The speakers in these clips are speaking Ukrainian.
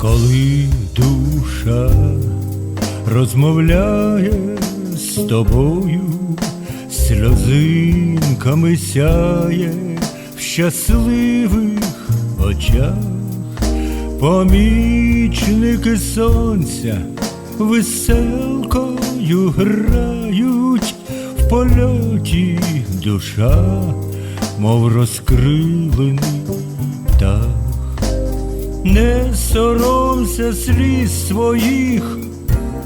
коли душа розмовляє з тобою, сльозинками сяє в щасливих очах, помічники сонця веселкою грають в польоті душа, мов розкрилений птах. Не соромся сліз своїх,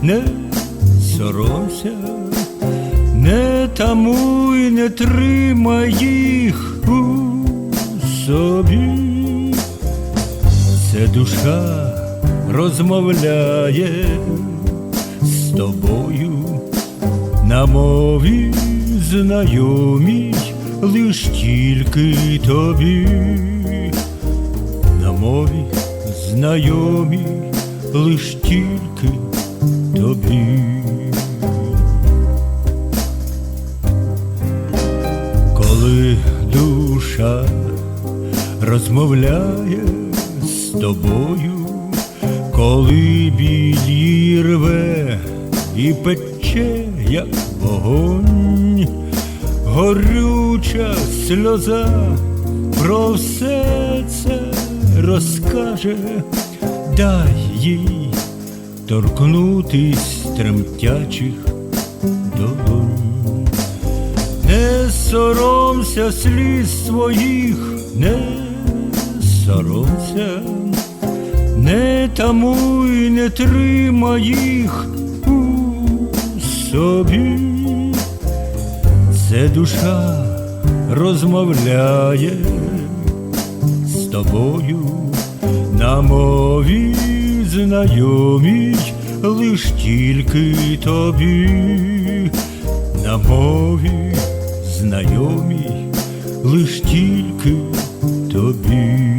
не соромся, не тамуй, не тримай їх у собі. Це душа розмовляє з тобою на мові знайомій лиш тільки тобі на мові знайомі лиш тільки тобі. Коли душа розмовляє з тобою, коли біль рве і пече, як вогонь, горюча сльоза про все це розкаже, дай їй торкнутись тремтячих долонь. Не соромся сліз своїх, не соромся, не тамуй, не тримай їх у собі. Це душа розмовляє тобою на мові знайомій лиш тільки тобі, на мові знайомій лиш тільки тобі.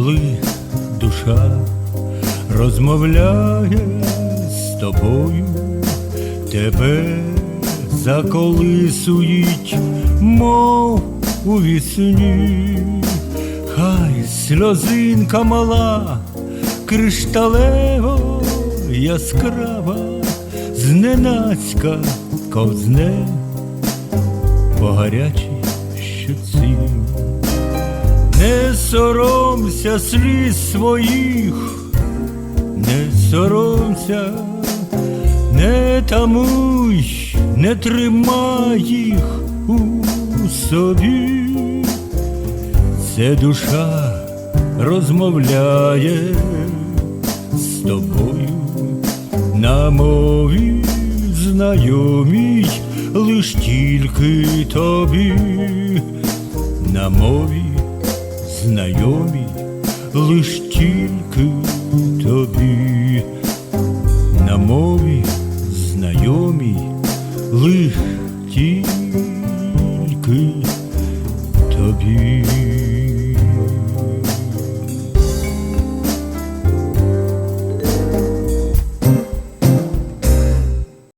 Коли душа розмовляє з тобою, тебе заколисують, мов у вісні, хай сльозинка мала, кришталево яскрава, зненацька ковзне по гарячій щуці. Не соромся сліз своїх, не соромся, не тамуй, не тримай їх у собі. Це душа розмовляє з тобою на мові знайомій лиш тільки тобі, на мові знайомі лиш тільки тобі, на мові знайомі лиш тільки тобі.